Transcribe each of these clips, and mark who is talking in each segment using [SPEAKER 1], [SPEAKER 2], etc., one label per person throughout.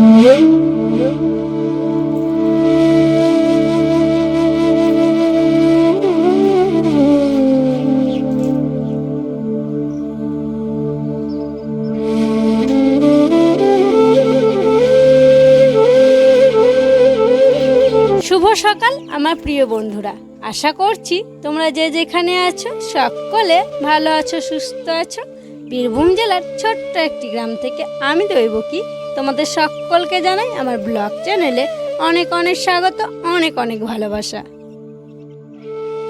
[SPEAKER 1] শুভ সকাল, আমার প্রিয় বন্ধুরা। আশা করছি তোমরা যে যেখানে আছো, সকলে ভালো আছো, সুস্থ আছো। বীরভূম জেলার ছোট্ট একটি গ্রাম থেকে আমি দৈবকী। তোমাদের সকলকে জানাই আমার ব্লগ চ্যানেলে অনেক অনেক স্বাগত, অনেক অনেক ভালোবাসা।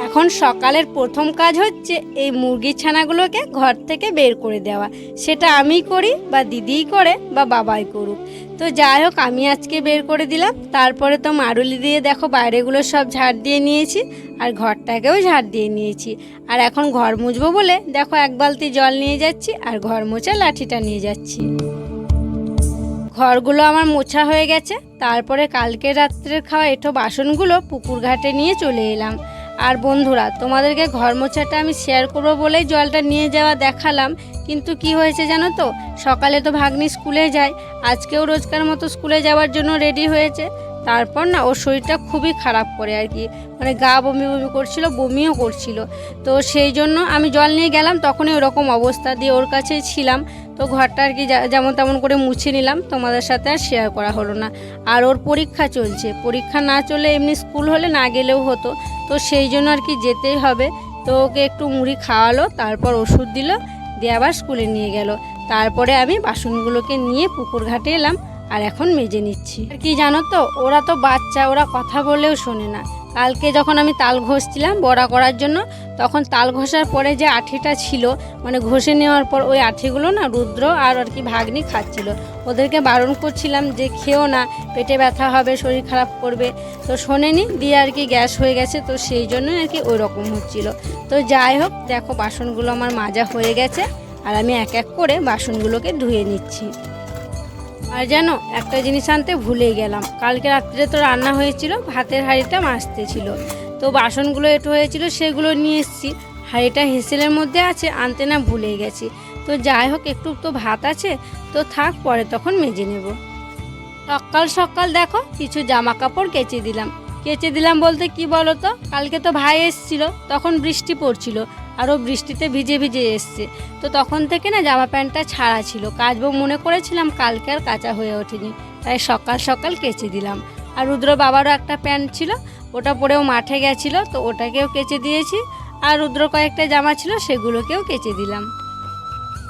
[SPEAKER 1] এখন সকালের প্রথম কাজ হচ্ছে এই মুরগির ছানাগুলোকে ঘর থেকে বের করে দেওয়া। সেটা আমি করি বা দিদিই করে বা বাবাই করুক। তো যাই হোক, আমি আজকে বের করে দিলাম। তারপরে তো মারুলি দিয়ে দেখো বাইরেগুলো সব ঝাড় দিয়ে নিয়েছি আর ঘরটাকেও ঝাড় দিয়ে নিয়েছি। আর এখন ঘর মুছবো বলে দেখো এক বালতি জল নিয়ে যাচ্ছি আর ঘর মোছা লাঠিটা নিয়ে যাচ্ছি। ঘরগুলো আমার মোছা হয়ে গেছে। তারপরে কালকে রাত্রের খাওয়া এঠো বাসনগুলো পুকুর ঘাটে নিয়ে চলে এলাম। আর বন্ধুরা, তোমাদেরকে ঘর মোছাটা আমি শেয়ার করব বলেই জলটা নিয়ে যাওয়া দেখালাম। কিন্তু কি হয়েছে জানো তো? সকালে তো ভাগ্নি স্কুলে যায়, আজকেও রোজকার মতো স্কুলে যাওয়ার জন্য রেডি হয়েছে। তারপর না ওর শরীরটা খুবই খারাপ করে আর কি। মানে গা বমি বমি করছিল, বমিও করছিল। তো সেই জন্য আমি জল নিয়ে গেলাম, তখনই ওরকম অবস্থা দিয়ে ওর কাছেই ছিলাম। তো ঘরটা আর কি যেমন তেমন করে মুছে নিলাম, তোমাদের সাথে আর শেয়ার করা হলো না। আর ওর পরীক্ষা চলছে। পরীক্ষা না চলে এমনি স্কুল হলে না গেলেও হতো। তো সেই জন্য আর কি যেতেই হবে। তো ওকে একটু মুড়ি খাওয়ালো, তারপর ওষুধ দিল, দিয়ে আবার স্কুলে নিয়ে গেল। তারপরে আমি বাসনগুলোকে নিয়ে পুকুর ঘাটে এলাম। আর এখন মেজে নিচ্ছি। আর কি জানো তো, ওরা তো বাচ্চা, ওরা কথা বললেও শোনে না। কালকে যখন আমি তাল ঘষছিলাম বড়া করার জন্য, তখন তাল ঘষার পরে যে আঠিটা ছিল মানে ঘষে নেওয়ার পর ওই আঠিগুলো না রুদ্র আর আর কি ভাগ্নি খাচ্ছিল। ওদেরকে বারণ করছিলাম যে খেও না, পেটে ব্যথা হবে, শরীর খারাপ করবে। তো শোনেনি, দিয়ে আর কি গ্যাস হয়ে গেছে, তো সেই জন্যই আর কি ওই রকম হচ্ছিল। তো যাই হোক, দেখো বাসনগুলো আমার মাজা হয়ে গেছে, আর আমি এক এক করে বাসনগুলোকে ধুয়ে নিচ্ছি। আর জানো, একটা জিনিস আনতে ভুলে গেলাম। কালকে রাত্রে তো রান্না হয়েছিল, ভাতের হাঁড়িটা মাজতে ছিল। তো বাসনগুলো একটু হয়েছিল, সেগুলো নিয়ে এসেছি। হাঁড়িটা হেসেলের মধ্যে আছে, আনতে না ভুলে গেছি। তো যাই হোক, একটু তো ভাত আছে, তো থাক, পরে তখন মেজে নেব। সকাল সকাল দেখো, কিছু জামা কাপড় কেচে দিলাম। কেচে দিলাম বলতে কি বলো তো কালকে তো ভাই এসছিল, তখন বৃষ্টি পড়ছিল। আরও বৃষ্টিতে ভিজে ভিজে এসছে। তো তখন থেকে না জামা প্যান্টটা ছাড়া ছিল। কাচবো মনে করেছিলাম কালকে আর কাঁচা হয়ে ওঠেনি। তাই সকাল সকাল কেচে দিলাম। আর রুদ্র বাবারও একটা প্যান্ট ছিল, ওটা পরেও মাঠে গেছিল, তো ওটাকেও কেচে দিয়েছি। আর রুদ্র কয়েকটা জামা ছিল, সেগুলোকেও কেচে দিলাম।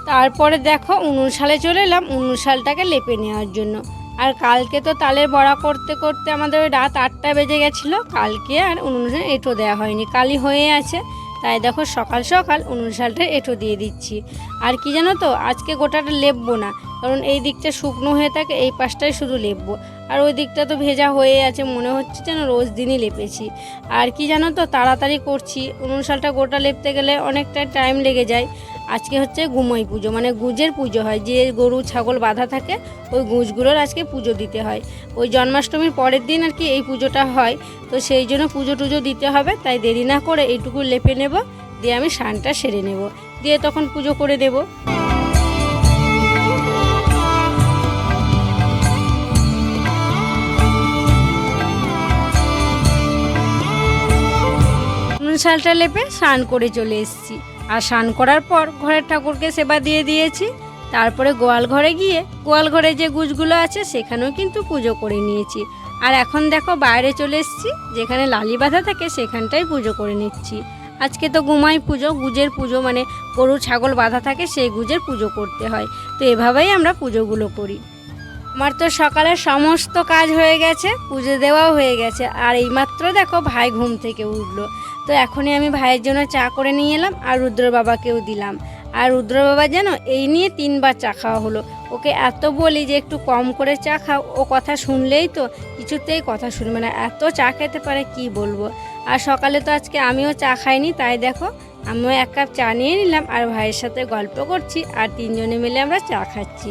[SPEAKER 1] তারপরে দেখো উনুন সালে চলে এলাম, উনুন শালটাকে লেপে নেওয়ার জন্য। আর কালকে তো তালের বড়া করতে করতে আমাদের ওই রাত আটটা বেজে গেছিল, কালকে আর উনুনে এঁটো দেওয়া হয়নি। কালি হয়ে আছে। তাই দেখো সকাল সকাল উনুন শালটা এঁটো দিয়ে দিচ্ছি। আর কি জানো তো, আজকে গোটাটা লেপবো না। কারণ এই দিকটা শুকনো হয়ে থাকে, এই পাশটাই শুধু লেপবো। আর ওই দিকটা তো ভেজা হয়ে আছে, মনে হচ্ছে যেন রোজ দিনই লেপেছি। আর কি জানো তো, তাড়াতাড়ি করছি। উনুন শালটা গোটা লেপতে গেলে অনেকটা টাইম লেগে যায়। আজকে হচ্ছে গুমই পুজো মানে গুজের পুজো হয়। যে গরু, ছাগল বাঁধা থাকে, ওই গুজগুলোর আজকে পুজো দিতে হয়। ওই জন্মাষ্টমীর পরের দিন আর কি এই পুজোটা হয়। তো সেই জন্য পুজো টুজো দিতে হবে, তাই দেরি না করে এইটুকু লেপে নেব, দিয়ে আমি স্নানটা সেরে নেব। দিয়ে তখন পুজো করে দেব। শালটা লেপে স্নান করে চলে এসেছি। আর স্নান করার পর ঘরের ঠাকুরকে সেবা দিয়ে দিয়েছি। তারপরে গোয়াল ঘরে গিয়ে, গোয়াল ঘরে যে গুজগুলো আছে সেখানেও কিন্তু পুজো করে নিয়েছি। আর এখন দেখো বাইরে চলে এসেছি, যেখানে লালি বাঁধা থাকে সেখানটাই পুজো করে নিচ্ছি। আজকে তো গুমাই পুজো, গুজের পুজো মানে গরু ছাগল বাঁধা থাকে সেই গুজের পুজো করতে হয়। তো এভাবেই আমরা পুজোগুলো করি। আমার তো সকালে সমস্ত কাজ হয়ে গেছে, পুজো দেওয়াও হয়ে গেছে। আর এইমাত্র দেখো ভাই ঘুম থেকে উঠল। তো এখনই আমি ভাইয়ের জন্য চা করে নিয়ে এলাম আর রুদ্র বাবাকেও দিলাম। আর রুদ্র বাবা যেন এই নিয়ে তিনবার চা খাওয়া হলো। ওকে এত বলি যে একটু কম করে চা খাও, ও কথা শুনলেই তো কিছুতেই কথা শুনবে না। এত চা খেতে পারে কি বলব? আর সকালে তো আজকে আমিও চা খাইনি, তাই দেখো আমিও এক কাপ চা নিয়ে নিলাম আর ভাইয়ের সাথে গল্প করছি আর তিনজনে মিলে আমরা চা খাচ্ছি।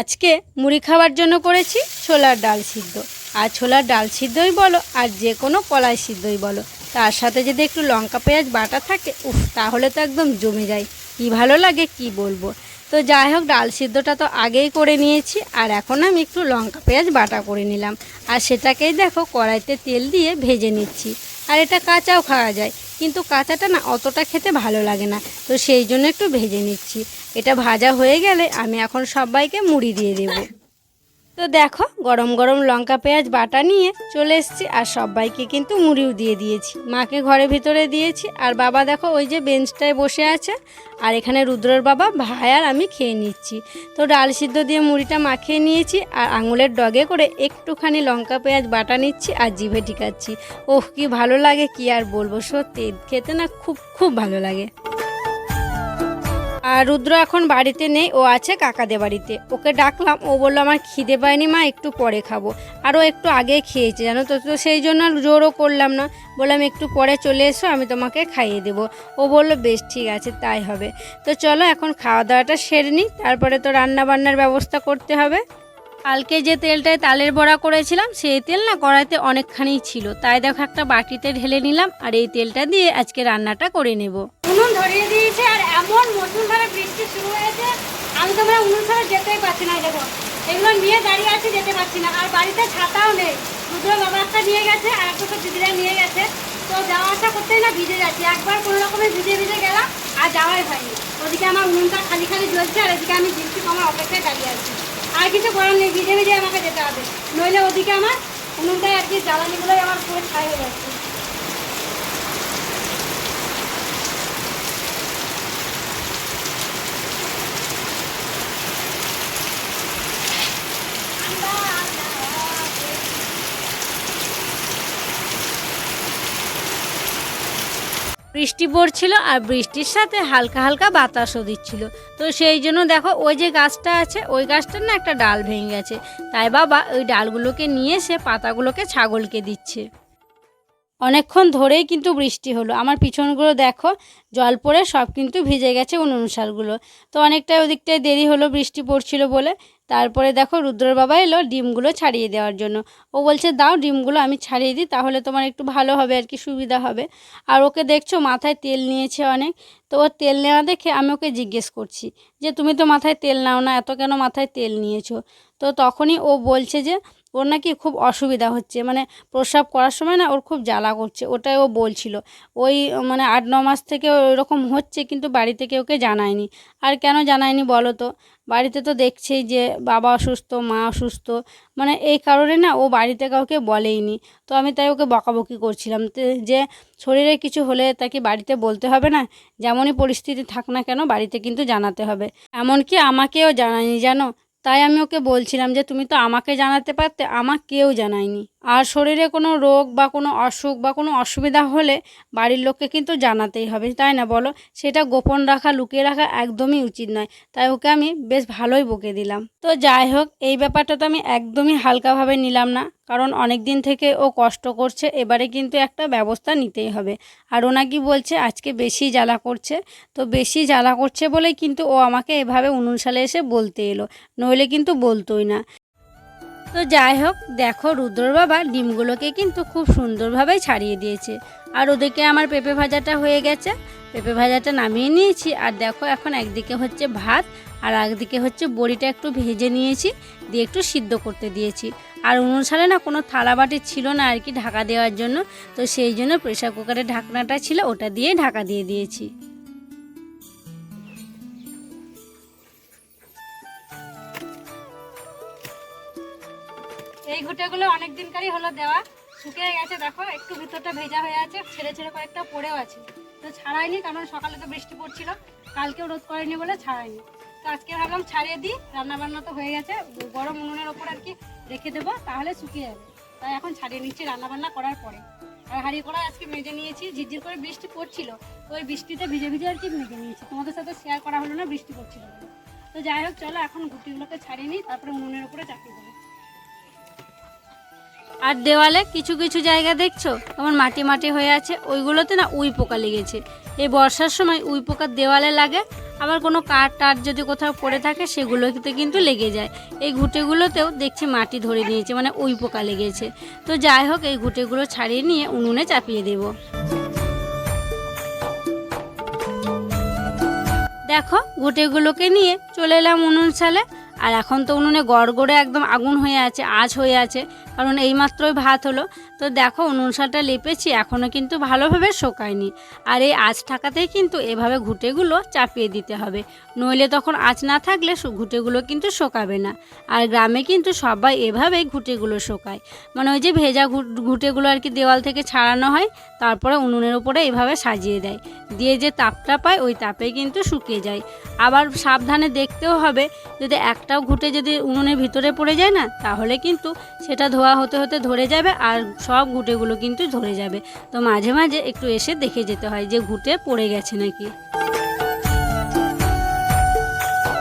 [SPEAKER 1] আজকে মুড়ি খাওয়ার জন্য করেছি ছোলার ডাল সিদ্ধ। আর ছোলার ডাল সিদ্ধই বলো, আর যে কোনো কলাই সিদ্ধই বলো। তার সাথে যদি একটু লঙ্কা, পেঁয়াজ, বাটা থাকে, উফ, তাহলে তো একদম জমে যায়। কি ভালো লাগে, কি বলব? তো যাই হোক, ডাল সিদ্ধটা তো আগেই করে নিয়েছি, আর এখন আমি একটু লঙ্কা, পেঁয়াজ, বাটা করে নিলাম। আর সেটাকেই দেখো কড়াইতে তেল দিয়ে ভেজে নিচ্ছি। আর এটা কাঁচাও খাওয়া যায়। কিন্তু কাঁচাটা না অতটা খেতে ভালো লাগে না। তো সেই জন্য একটু ভেজে নিচ্ছি। এটা ভাজা হয়ে গেলে আমি এখন সবাইকে মুড়ি দিয়ে দেবো। তো দেখো, গরম গরম লঙ্কা, পেঁয়াজ, বাটা নিয়ে চলে এসেছি আর সবাইকে কিন্তু মুড়িও দিয়ে দিয়েছি। মাকে ঘরে ভিতরে দিয়েছি আর বাবা দেখো ওই যে বেঞ্চটায় বসে আছে আর এখানে রুদ্রর বাবা, ভাই আর আমি খেয়ে নিচ্ছি। তো ডাল সিদ্ধ দিয়ে মুড়িটা মাখিয়ে নিয়েছি আর আঙুলের ডগে করে একটুখানি লঙ্কা, পেঁয়াজ, বাটা নিচ্ছি আর জিভে টিকাচ্ছি ওহ, কি ভালো লাগে, কি আর বলব, সত্যি, খেতে না খুব খুব ভালো লাগে। আর রুদ্র এখন বাড়িতে নেই, ও আছে কাকাদের বাড়িতে। ওকে ডাকলাম, ও বলল, আমার খিদে পায়নি মা, একটু পরে খাব। আরও একটু আগে খেয়েছে, জানো তো? তো সেই জন্য জোরও করলাম না। বললাম, একটু পরে চলে এসো, আমি তোমাকে খাইয়ে দেবো। ও বলল, বেশ, ঠিক আছে, তাই হবে। তো চলো, এখন খাওয়া দাওয়াটা সেরে নিই। তারপরে তো রান্না বান্নার ব্যবস্থা করতে হবে। কালকে যে তেলটায় তালের বড়া করেছিলাম, সেই তেল না কড়াইতে অনেকখানি ছিল। তাই দেখো, একটা বাটিতে ঢেলে নিলাম, আর এই তেলটা দিয়ে আজকে রান্নাটা করে নেব। উনুন ধরিয়ে দিয়েছে আর এমন মতন ভাবে বৃষ্টি শুরু হয়েছে, আমি তো মানে উনুন যেতেই পারছি না, দেখো। এগুলো নিয়ে দাঁড়িয়ে আছি, যেতে পারছি না। আর বাড়িতে ছাতাও নেই। দুটো বাবা একটা নিয়ে গেছে আর একটা দিদিরা নিয়ে গেছে। তো যাওয়া আসা করতেই না ভিজে যাচ্ছি। একবার কোনো রকমে ভিজে ভিজে গেলাম, আর যাওয়াই হয়নি। ওদিকে আমার উনুনটা খালি খালি জ্বলছে আর এদিকে আমি বৃষ্টি কমার অপেক্ষায় দাঁড়িয়ে আছি। আর কিছু করার নেই, ভিজে ভিজে আমাকে যেতে হবে। নইলে ওদিকে আমার উনুনটাই আর কি জ্বালানিগুলোই আমার পুরো ছাই হয়ে যাচ্ছে। বৃষ্টি পড়ছিল আর বৃষ্টির সাথে হালকা হালকা বাতাসও দিচ্ছিল। তো সেই জন্য দেখো, ওই যে গাছটা আছে, ওই গাছটার না একটা ডাল ভেঙে গেছে। তাই বাবা ওই ডালগুলোকে নিয়ে এসে পাতাগুলোকে ছাগলকে দিচ্ছে। অনেকক্ষণ ধরেই কিন্তু বৃষ্টি হলো। আমার পিছনগুলো দেখো, জল পড়ে সব কিন্তু ভিজে গেছে উনুন শালগুলো। তো অনেকটাই ওদিকটায় দেরি হলো বৃষ্টি পড়ছিল বলে। তারপরে দেখো রুদ্রর বাবা এলো ডিমগুলো ছাড়িয়ে দেওয়ার জন্য। ও বলছে, দাও ডিমগুলো, আমি ছাড়িয়ে দিই, তাহলে তোমার একটু ভালো হবে, আর কি সুবিধা হবে। আর ওকে দেখছ মাথায় তেল নিয়েছে অনেক। তো ওর তেল নেওয়া দেখে আমি ওকে জিজ্ঞেস করছি যে, তুমি তো মাথায় তেল নাও না, এত কেন মাথায় তেল নিয়েছো? তো তখনই ও বলছে যে, ওর নাকি খুব অসুবিধা হচ্ছে মানে প্রস্রাব করার সময় না ওর খুব জ্বালা করছে। ওটাই ও বলছিল। ওই মানে আট, ন মাস থেকে ওরকম হচ্ছে, কিন্তু বাড়ি থেকে ওকে জানায়নি। আর কেন জানায়নি বলো তো? বাড়িতে তো দেখছেই যে বাবা অসুস্থ, মা অসুস্থ। মানে এই কারণে না ও বাড়িতে কাউকে বলেইনি। তো আমি তাই ওকে বকাবকি করছিলাম। যে শরীরে কিছু হলে তাকে বাড়িতে বলতে হবে না, যেমনই পরিস্থিতি থাক না কেন বাড়িতে কিন্তু জানাতে হবে। এমনকি আমাকেও জানায়নি, জানো? তাই আমি ওকে বলছিলাম যে, তুমি তো আমাকে জানাতে পারতে আমাকেও জানায়নি। আর শরীরে কোনো রোগ বা কোনো অসুখ বা কোনো অসুবিধা হলে বাড়ির লোককে কিন্তু জানাতেই হবে, তাই না বলো? সেটা গোপন রাখা, লুকিয়ে রাখা একদমই উচিত নয়। তাই ওকে আমি বেশ ভালোই বকে দিলাম। তো যাই হোক, এই ব্যাপারটা তো আমি একদমই হালকাভাবে নিলাম না, কারণ অনেক দিন থেকে ও কষ্ট করছে, এবারে কিন্তু একটা ব্যবস্থা নিতেই হবে। আর ও নাকি বলছে, আজকে বেশি জ্বালা করছে। তো বেশি জ্বালা করছে বলেই কিন্তু ও আমাকে এভাবে উনুন সালে এসে বলতে এলো। নইলে কিন্তু বলতোই না। তো যাই হোক, দেখো রুদ্রর বাবা ডিমগুলোকে কিন্তু খুব সুন্দরভাবে ছাড়িয়ে দিয়েছে। আর ওদিকে আমার পেঁপে ভাজাটা হয়ে গেছে। পেঁপে ভাজাটা নামিয়ে নিয়েছি। আর দেখো এখন একদিকে হচ্ছে ভাত, আর একদিকে হচ্ছে বড়িটা একটু ভেজে নিয়েছি, দিয়ে একটু সিদ্ধ করতে দিয়েছি। আর অনুসারে না কোনো থালা বাটি ছিল না আর কি ঢাকা দেওয়ার জন্য। তো সেই জন্য প্রেশার কুকারের ঢাকনাটা ছিল, ওটা দিয়ে ঢাকা দিয়ে দিয়েছি। অনেক দিনকারই হলো দেওয়া। শুকিয়ে গেছে, দেখো, একটু ভিতরটা ভেজা হয়ে আছে, ছেড়ে ছেড়ে কয়েকটা পড়েও আছে। তো ছাড়াইনি কারণ সকালে তো বৃষ্টি পড়ছিল। কালকেও রোদ করেনি বলে ছাড়াইনি তো আজকে ভাবলাম ছাড়িয়ে দিই রান্না বান্না তো হয়ে গেছে, গরম উনুনের ওপর আর কি রেখে দেবো, তাহলে শুকিয়ে যাবে। তাই এখন ছাড়িয়ে নিচ্ছি রান্না বান্না করার পরে। আর হাঁড়ি করা আজকে মেজে নিয়েছি, ঝিরঝির করে বৃষ্টি পড়ছিল, তো ওই বৃষ্টিতে ভিজে ভিজে আর কি মেজে নিয়েছি। তোমাদের সাথে শেয়ার করা হলো না, বৃষ্টি পড়ছিল তো যাই হোক, চলো এখন গুটিগুলোকে ছাড়িয়ে নিই, তারপরে উনুনের উপরে চাপিয়ে দেবো। আর দেওয়ালে কিছু কিছু জায়গা দেখছ? তোমার মাটি মাটি হয়ে আছে, ওইগুলোতে না উই পোকা লেগেছে। এই বর্ষার সময় উই পোকা দেওয়ালে লাগে, আবার কোনো কাঠ টাট যদি কোথাও পড়ে থাকে, সেগুলোতে কিন্তু লেগে যায়। এই ঘুঁটেগুলোতেও দেখছি মাটি ধরে নিয়েছে মানে উই পোকা লেগেছে। তো যাই হোক, এই ঘুঁটেগুলো ছাড়িয়ে নিয়ে উনুনে চাপিয়ে দেবো। দেখো, ঘুটেগুলোকে নিয়ে চলে এলাম উনুন সালে আর এখন তো উনুনে গড়গড়ে একদম আগুন হয়ে আছে, আঁচ হয়ে আছে। কারণ এইমাত্রই ভাত হলো। তো দেখো উনুন শালটা লেপেছি এখনও কিন্তু ভালোভাবে শোকায়নি। আর এই আঁচ ঠাকাতেই কিন্তু এভাবে ঘুটেগুলো চাপিয়ে দিতে হবে। নইলে তখন আঁচ না থাকলে ঘুটেগুলো কিন্তু শোকাবে না। আর গ্রামে কিন্তু সবাই এভাবেই ঘুটেগুলো শোকায়। মানে ওই যে ভেজা ঘুট- ঘুটেগুলো আর কি দেওয়াল থেকে ছাড়ানো হয়, তারপরে উনুনের উপরে এভাবে সাজিয়ে দেয়। দিয়ে যে তাপটা পায়, ওই তাপে কিন্তু শুকিয়ে যায়। আবার সাবধানে দেখতেও হবে, যদি একটাও ঘুটে যদি উনুনের ভিতরে পড়ে যায় না, তাহলে কিন্তু সেটা ধোয়া হতে হতে ধরে যাবে আর সব ঘুটেগুলো কিন্তু ধরে যাবে। তো মাঝে মাঝে একটু এসে দেখে যেতে হয় যে ঘুটে পড়ে গেছে নাকি।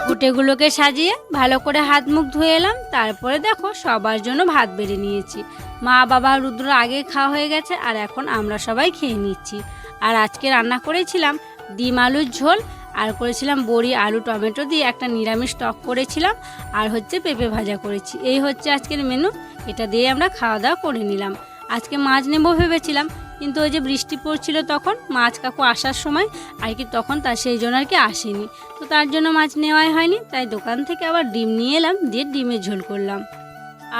[SPEAKER 1] ঘুটেগুলোকে সাজিয়ে ভালো করে হাত মুখ ধুয়ে এলাম, তারপরে দেখো সবার জন্য ভাত বেড়ে নিয়েছি। মা, বাবা, রুদ্র আগে খাওয়া হয়ে গেছে আর এখন আমরা সবাই খেয়ে নিচ্ছি। আর আজকে রান্না করেছিলাম ডিম আলুর ঝোল আর করেছিলাম বড়ি, আলু, টমেটো দিয়ে একটা নিরামিষ টক করেছিলাম আর হচ্ছে পেঁপে ভাজা করেছি। এই হচ্ছে আজকের মেনু এটা দিয়ে আমরা খাওয়া দাওয়া করে নিলাম। আজকে মাছ নেব ভেবেছিলাম, কিন্তু ওই যে বৃষ্টি পড়ছিল তখন, মাছ কাকু আসার সময়, আর কি তখন তার সেই জন্য আর কি আসেনি। তো তার জন্য মাছ নেওয়াই হয়নি, তাই দোকান থেকে আবার ডিম নিয়ে এলাম, দিয়ে ডিমের ঝোল করলাম।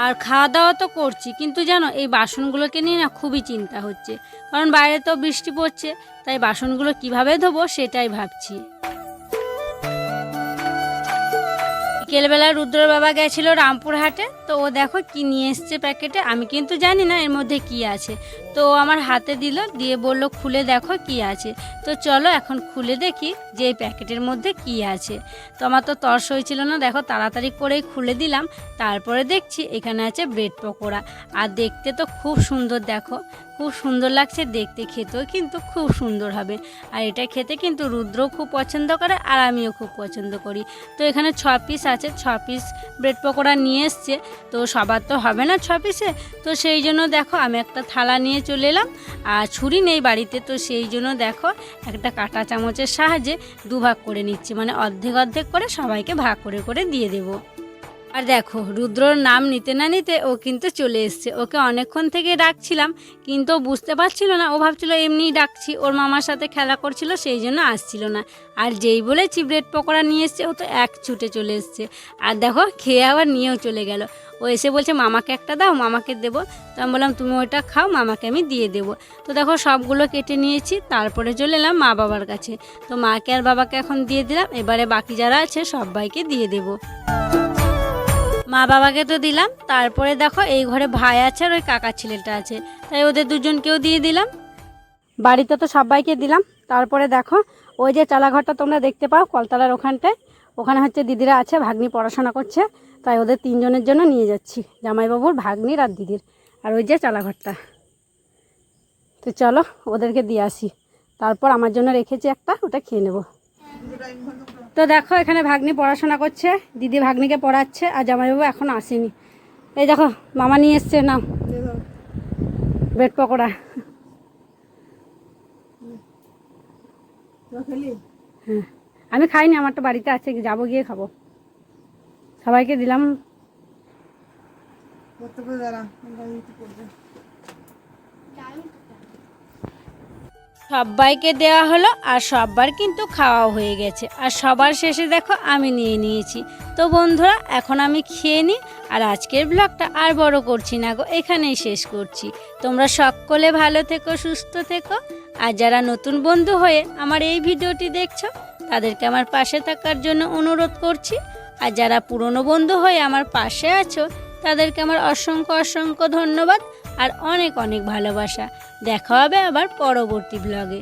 [SPEAKER 1] আর খাওয়া দাওয়া তো করছি, কিন্তু জানো, এই বাসনগুলোকে নিয়ে না খুবই চিন্তা হচ্ছে। কারণ বাইরে তো বৃষ্টি পড়ছে, তাই বাসনগুলো কীভাবে ধোবো সেটাই ভাবছি। বিকেলবেলা রুদ্র বাবা গেছিল রামপুরহাটে। তো ও দেখো কি নিয়ে এসছে প্যাকেটে, আমি কিন্তু জানি না এর মধ্যে কি আছে। তো আমার হাতে দিল, দিয়ে বলল, খুলে দেখো কি আছে। তো চলো এখন খুলে দেখি যে এই প্যাকেটের মধ্যে কি আছে। তো আমার তো তর্স হয়েছিল না, দেখো তাড়াতাড়ি করেই খুলে দিলাম। তারপরে দেখছি এখানে আছে ব্রেড পকোড়া। আর দেখতে তো খুব সুন্দর, দেখো। খুব সুন্দর লাগছে, দেখতে খেতেও কিন্তু খুব সুন্দর হবে। আর এটা খেতে কিন্তু রুদ্রও খুব পছন্দ করে, আর আমিও খুব পছন্দ করি। তো এখানে ছ পিস আছে, ছ পিস ব্রেড পকোড়া নিয়ে এসছে। তো সবার তো হবে না ছ পিসে তো সেই জন্য দেখো, আমি একটা থালা নিয়ে চলে এলাম। আর ছুরি নেই বাড়িতে, তো সেই জন্য দেখো একটা কাঁটা চামচের সাহায্যে দুভাগ করে নিচ্ছি। মানে অর্ধেক অর্ধেক করে সবাইকে ভাগ করে করে দিয়ে দেবো। আর দেখো, রুদ্রর নাম নিতে না নিতে ও কিন্তু চলে এসছে। ওকে অনেকক্ষণ থেকে ডাকছিলাম, কিন্তু বুঝতে পারছিল না। ও ভাবছিল, এমনিই ডাকছি। ওর মামার সাথে খেলা করছিল, সেই জন্য আসছিল না। আর যেই বলেছি ব্রেড পকোড়া নিয়ে এসছে, ও তো এক ছুটে চলে এসছে। আর দেখো, খেয়ে আবার নিয়েও চলে গেল। ও এসে বলছে, মামাকে একটা দাও, মামাকে দেবো। তো আমি বললাম, তুমি ওইটা খাও, মামাকে আমি দিয়ে দেবো। তো দেখো, সবগুলো কেটে নিয়েছি, তারপরে চলে এলাম মা বাবার কাছে। তো মাকে আর বাবাকে এখন দিয়ে দিলাম, এবারে বাকি যারা আছে সবাইকে দিয়ে দেবো। মা বাবাকে তো দিলাম, তারপরে দেখো এই ঘরে ভাই আছে আর ওই কাকার ছেলেটা আছে। তাই ওদের দুজনকেও দিয়ে দিলাম। বাড়িতে তো সবাইকে দিলাম। তারপরে দেখো, ওই যে চালাঘরটা তোমরা দেখতে পাও, কলতলার ওখানটায়, ওখানে হচ্ছে দিদিরা আছে, ভাগ্নি পড়াশোনা করছে, তাই ওদের তিনজনের জন্য নিয়ে যাচ্ছি, জামাইবাবুর, ভাগ্নির আর দিদির। আর ওই যে চালাঘরটা। তো চলো, ওদেরকে দিয়ে আসি। তারপর আমার জন্য রেখেছি একটা, ওটা খেয়ে নেব। তো দেখো এখানে ভাগ্নি পড়াশোনা করছে দিদি ভাগ্নিকে পড়াচ্ছে আর জামাইবাবু এখন আসেনি। এই দেখো মামা নিয়ে এসছে নাও। ব্রেড পকোড়া। হ্যাঁ। আমি খাইনি আমার তো বাড়িতে আছে যাব গিয়ে খাব। সবাইকে দিলাম। সবাইকে দেওয়া হলো আর সবার কিন্তু খাওয়াও হয়ে গেছে। আর সবার শেষে দেখো আমি নিয়ে নিয়েছি। তো বন্ধুরা, এখন আমি খেয়ে নিই আর আজকের ব্লগটা আর বড় করছি না গো, এখানেই শেষ করছি। তোমরা সকলে ভালো থেকো, সুস্থ থেকো। আর যারা নতুন বন্ধু হয়ে আমার এই ভিডিওটি দেখছ, তাদেরকে আমার পাশে থাকার জন্য অনুরোধ করছি। আর যারা পুরনো বন্ধু হয়ে আমার পাশে আছো, তাদেরকে আমার অসংখ্য অসংখ্য ধন্যবাদ। আর অনেক অনেক ভালোবাসা। দেখা হবে আবার পরবর্তী ব্লগে